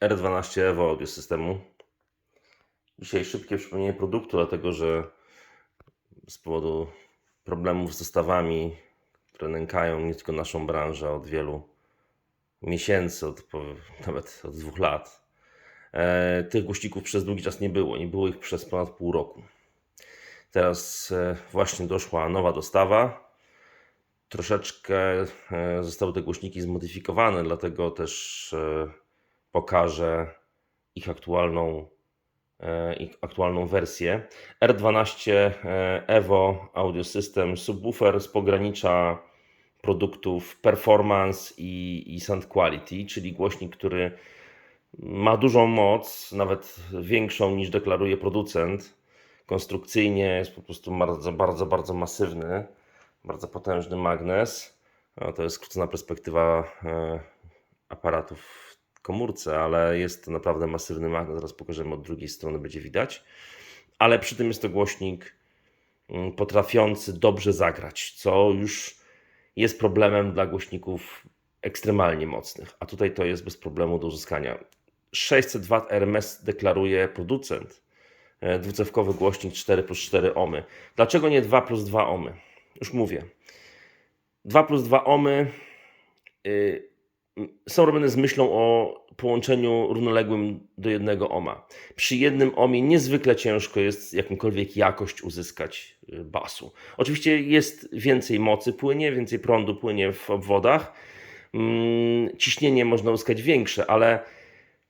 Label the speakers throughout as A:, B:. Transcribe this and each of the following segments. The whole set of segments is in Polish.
A: R12 Evo audio systemu. Dzisiaj szybkie przypomnienie produktu, dlatego że z powodu problemów z dostawami, które nękają nie tylko naszą branżę od wielu miesięcy, od, nawet od dwóch lat, e, tych głośników przez długi czas nie było. Nie było ich przez ponad pół roku. Teraz e, właśnie doszła nowa dostawa. Troszeczkę e, zostały te głośniki zmodyfikowane, dlatego też e, pokażę ich aktualną, e, ich aktualną wersję. R12 e, Evo Audio System Subwoofer z pogranicza produktów Performance i, i Sound Quality, czyli głośnik, który ma dużą moc, nawet większą niż deklaruje producent. Konstrukcyjnie jest po prostu bardzo, bardzo, bardzo masywny, bardzo potężny magnes. To jest skrócona perspektywa e, aparatów komórce, ale jest to naprawdę masywny magnes. Zaraz pokażemy od drugiej strony, będzie widać. Ale przy tym jest to głośnik mm, potrafiący dobrze zagrać, co już jest problemem dla głośników ekstremalnie mocnych, a tutaj to jest bez problemu do uzyskania. 600 W RMS deklaruje producent. E, Dwucewkowy głośnik 4 plus 4 ohmy. Dlaczego nie 2 plus 2 ohmy? Już mówię. 2 plus 2 ohmy y, są robione z myślą o połączeniu równoległym do jednego ohma. Przy jednym ohmie niezwykle ciężko jest jakąkolwiek jakość uzyskać y, basu. Oczywiście jest więcej mocy płynie, więcej prądu płynie w obwodach. Mm, Ciśnienie można uzyskać większe, ale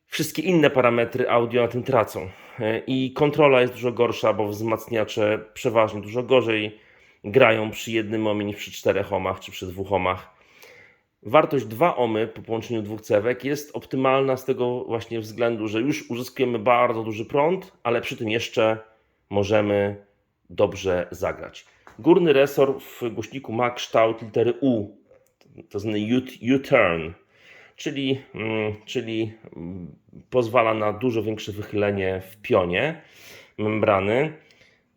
A: wszystkie inne parametry audio na tym tracą. E, I kontrola jest dużo gorsza, bo wzmacniacze przeważnie dużo gorzej grają przy jednym ohmie niż przy czterech ohmach czy przy dwóch ohmach. Wartość 2 ohmy po połączeniu dwóch cewek jest optymalna z tego właśnie względu, że już uzyskujemy bardzo duży prąd, ale przy tym jeszcze możemy dobrze zagrać. Górny resor w głośniku ma kształt litery U, to U- U-turn, czyli, mm, czyli mm, pozwala na dużo większe wychylenie w pionie membrany.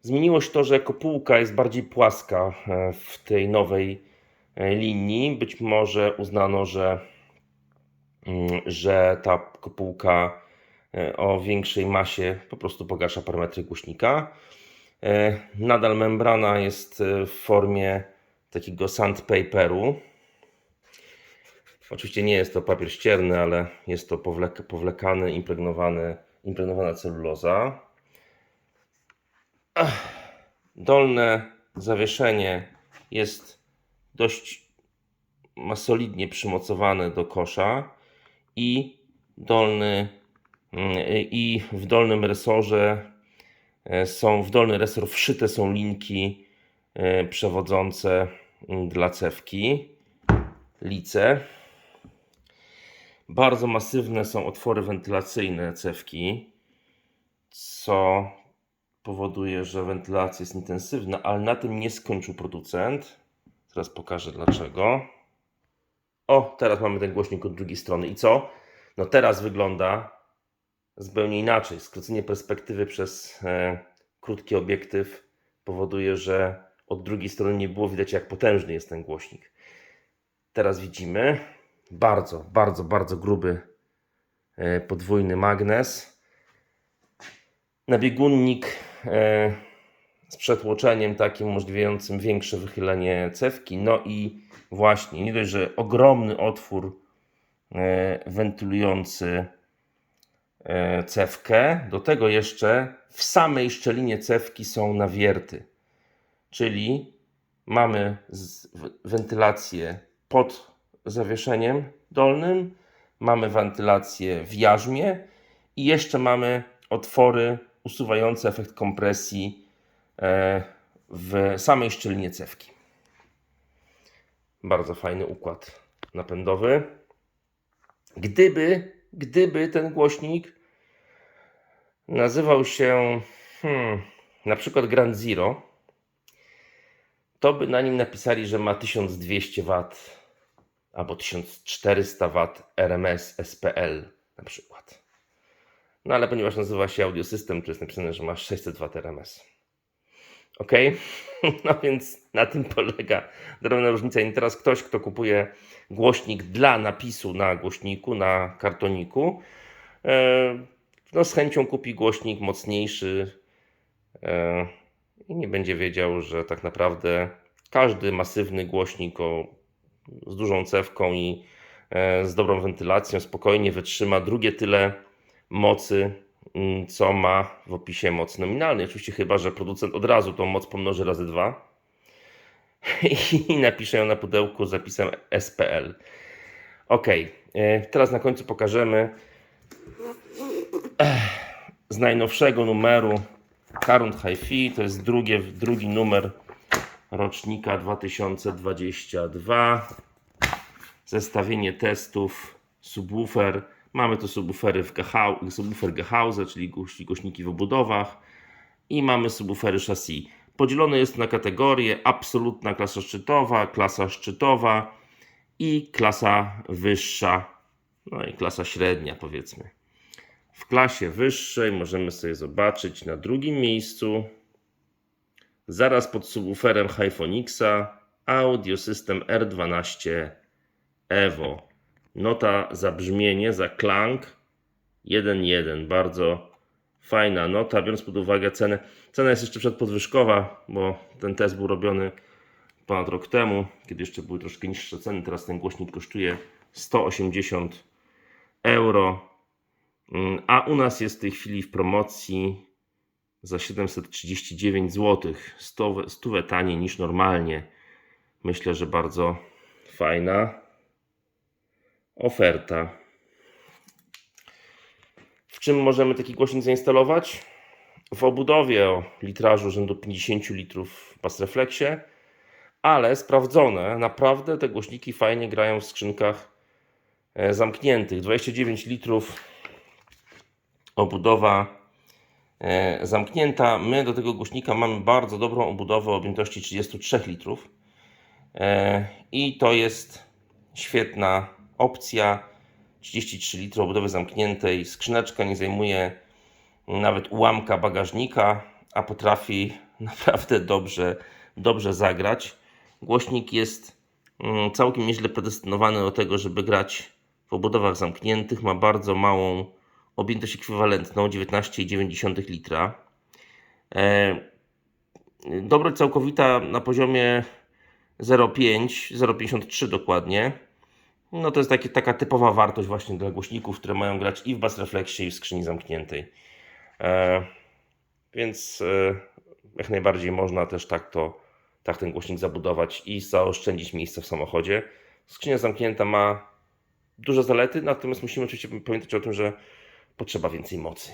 A: Zmieniło się to, że kopułka jest bardziej płaska e, w tej nowej linii. Być może uznano, że, mm, że ta kopułka e, o większej masie po prostu pogarsza parametry głośnika. E, Nadal membrana jest e, w formie takiego sandpaperu. Oczywiście nie jest to papier ścierny, ale jest to powlek- powlekany, impregnowany, impregnowana celuloza. Dolne zawieszenie jest dość ma solidnie przymocowane do kosza i dolny mm, i w dolnym resorze e, są w dolny resor wszyte są linki e, przewodzące mm, dla cewki lice. Bardzo masywne są otwory wentylacyjne cewki, co powoduje, że wentylacja jest intensywna, ale na tym nie skończył producent. Teraz pokażę dlaczego. O, teraz mamy ten głośnik od drugiej strony. I co? No teraz wygląda zupełnie inaczej. Skrócenie perspektywy przez e, krótki obiektyw powoduje, że od drugiej strony nie było widać, jak potężny jest ten głośnik. Teraz widzimy bardzo, bardzo, bardzo gruby e, podwójny magnes. Nabiegunnik e, z przetłoczeniem takim umożliwiającym większe wychylenie cewki. No i właśnie, nie dość, że ogromny otwór e, wentylujący e, cewkę, do tego jeszcze w samej szczelinie cewki są nawierty. Czyli mamy wentylację pod zawieszeniem dolnym, mamy wentylację w jarzmie i jeszcze mamy otwory usuwające efekt kompresji w samej szczelinie cewki. Bardzo fajny układ napędowy. Gdyby, gdyby ten głośnik nazywał się hmm, na przykład Grand Zero, to by na nim napisali, że ma 1200 W albo 1400 W RMS SPL na przykład. No ale ponieważ nazywa się Audio System, to jest napisane, że ma 600 W RMS. Ok? No więc na tym polega drobna różnica. I teraz ktoś, kto kupuje głośnik dla napisu na głośniku, na kartoniku, e, no, z chęcią kupi głośnik mocniejszy e, i nie będzie wiedział, że tak naprawdę każdy masywny głośnik o, z dużą cewką i e, z dobrą wentylacją spokojnie wytrzyma drugie tyle mocy, co ma w opisie mocy nominalnej. Oczywiście chyba, że producent od razu tą moc pomnoży razy dwa i napisze ją na pudełku z zapisem SPL. Ok, e, teraz na końcu pokażemy Ech, z najnowszego numeru Current Hi-Fi. To jest drugie, drugi numer rocznika 2022. Zestawienie testów subwoofer. Mamy tu subwoofery w Gehau- subwoofer Gehause, czyli głoś- głośniki w obudowach i mamy subwoofery chassis. Podzielone jest na kategorie absolutna klasa szczytowa, klasa szczytowa i klasa wyższa, no i klasa średnia powiedzmy. W klasie wyższej możemy sobie zobaczyć na drugim miejscu, zaraz pod subwooferem Hyphonixa, Audio System R12 Evo. Nota za brzmienie, za klang 1.1. Bardzo fajna nota, biorąc pod uwagę cenę. Cena jest jeszcze przedpodwyżkowa, bo ten test był robiony ponad rok temu, kiedy jeszcze były troszkę niższe ceny. Teraz ten głośnik kosztuje 180 euro. Mm, A u nas jest w tej chwili w promocji za 739 zł. 100, 100 taniej niż normalnie. Myślę, że bardzo fajna oferta. W czym możemy taki głośnik zainstalować? W obudowie o litrażu rzędu 50 litrów w Bass Reflexie, ale sprawdzone, naprawdę te głośniki fajnie grają w skrzynkach e, zamkniętych. 29 litrów obudowa e, zamknięta. My do tego głośnika mamy bardzo dobrą obudowę o objętości 33 litrów. E, I to jest świetna opcja. 33 litry obudowy zamkniętej. Skrzyneczka nie zajmuje nawet ułamka bagażnika, a potrafi naprawdę dobrze, dobrze zagrać. Głośnik jest mm, całkiem nieźle predestynowany do tego, żeby grać w obudowach zamkniętych. Ma bardzo małą objętość ekwiwalentną 19,9 litra. E, Dobroć całkowita na poziomie 0,5, 0,53 dokładnie. No to jest taki, taka typowa wartość właśnie dla głośników, które mają grać i w Bass Reflexie, i w skrzyni zamkniętej. E, więc e, jak najbardziej można też tak, to, tak ten głośnik zabudować i zaoszczędzić miejsca w samochodzie. Skrzynia zamknięta ma duże zalety, natomiast musimy oczywiście pamiętać o tym, że potrzeba więcej mocy.